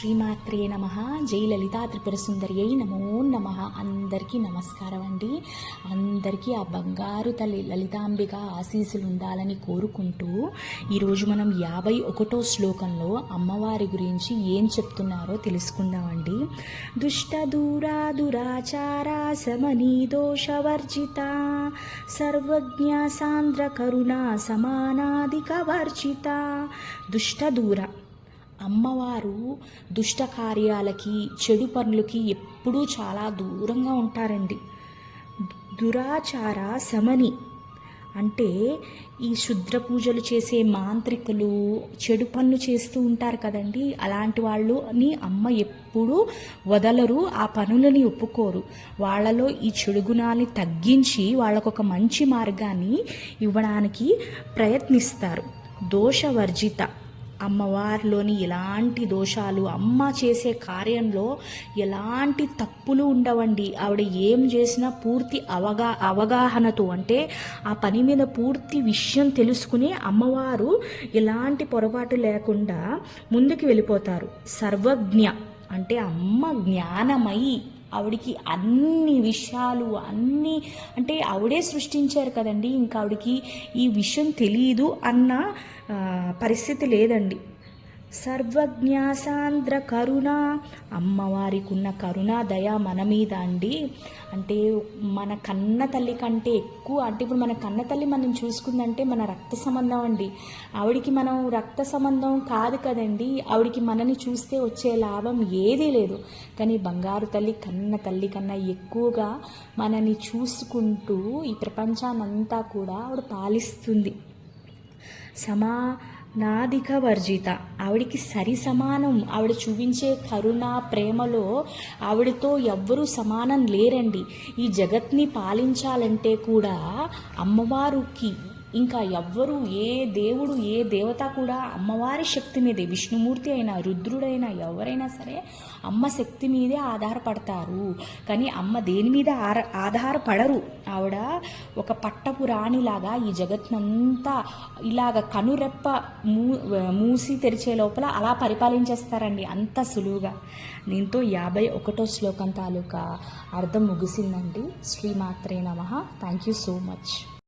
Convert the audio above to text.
శ్రీమాత్రే నమ. జయలలితా త్రిపుర సుందరి అయి నమో నమ. అందరికీ నమస్కారం అండి. అందరికీ ఆ బంగారు తల్లి లలితాంబిక ఆశీస్సులు ఉండాలని కోరుకుంటూ ఈరోజు మనం యాభై ఒకటో శ్లోకంలో అమ్మవారి గురించి ఏం చెప్తున్నారో తెలుసుకుందామండి. దుష్ట దూరా దురాచార సమనీ దోషవర్జిత. సర్వజ్ఞ సాంద్ర కరుణ సమానాధిక వర్జిత. దుష్ట దూర అమ్మవారు దుష్ట కార్యాలకి చెడు పనులకి ఎప్పుడూ చాలా దూరంగా ఉంటారండి. దురాచార సమని అంటే ఈ శుద్ర పూజలు చేసే మాంత్రికులు చెడు పనులు చేస్తూ ఉంటారు కదండి. అలాంటి వాళ్ళని అమ్మ ఎప్పుడూ వదలరు ఆ పనులని ఒప్పుకోరు. వాళ్ళలో ఈ చెడు గుణాన్ని తగ్గించి వాళ్ళకొక మంచి మార్గాన్ని ఇవ్వడానికి ప్రయత్నిస్తారు. దోషవర్జిత అమ్మవారిలోని ఎలాంటి దోషాలు అమ్మ చేసే కార్యంలో ఎలాంటి తప్పులు ఉండవండి. ఆవిడ ఏం చేసినా పూర్తి అవగా అవగాహనతో అంటే ఆ పని మీద పూర్తి విషయం తెలుసుకుని అమ్మవారు ఎలాంటి పొరపాటు లేకుండా ముందుకు వెళ్ళిపోతారు. సర్వజ్ఞ అంటే అమ్మ జ్ఞానమయి ఆవిడికి అన్ని విషయాలు అన్ని అంటే ఆవిడే సృష్టించారు కదండి. ఇంకా ఆవిడికి ఈ విషయం తెలియదు అన్న పరిస్థితి లేదండి. సర్వజ్ఞాసాంద్ర కరుణ అమ్మవారికి ఉన్న కరుణ దయ మన మీద అండి. అంటే మన కన్న తల్లి కంటే ఎక్కువ అంటే ఇప్పుడు మన కన్న తల్లి మనం చూసుకుందంటే మన రక్త సంబంధం అండి. ఆవిడికి మనం రక్త సంబంధం కాదు కదండి. ఆవిడికి మనని చూస్తే వచ్చే లాభం ఏదీ లేదు. కానీ బంగారు తల్లి కన్న తల్లి కన్నా ఎక్కువగా మనని చూసుకుంటూ ఈ ప్రపంచాన్నంతా కూడా ఆవిడ పాలిస్తుంది. సమా నాదిక వర్జిత ఆవిడికి సరి సమానం. ఆవిడ చూపించే కరుణ ప్రేమలో ఆవిడతో ఎవ్వరూ సమానం లేరండి. ఈ జగత్ని పాలించాలంటే కూడా అమ్మవారికి ఇంకా ఎవ్వరు ఏ దేవుడు ఏ దేవత కూడా అమ్మవారి శక్తి మీదే విష్ణుమూర్తి అయినా రుద్రుడైనా ఎవరైనా సరే అమ్మ శక్తి మీదే ఆధారపడతారు. కానీ అమ్మ దేని మీద ఆర ఆధారపడరు. ఆవిడ ఒక పట్టపు రాణిలాగా ఈ జగత్నంతా ఇలాగ కనురెప్ప మూ మూసి తెరిచే లోపల అలా పరిపాలించేస్తారండి. అంత సులువుగా. దీంతో యాభై ఒకటో శ్లోకం తాలూకా అర్థం ముగిసిందండి. శ్రీమాత్రే నమ. Thank you so much.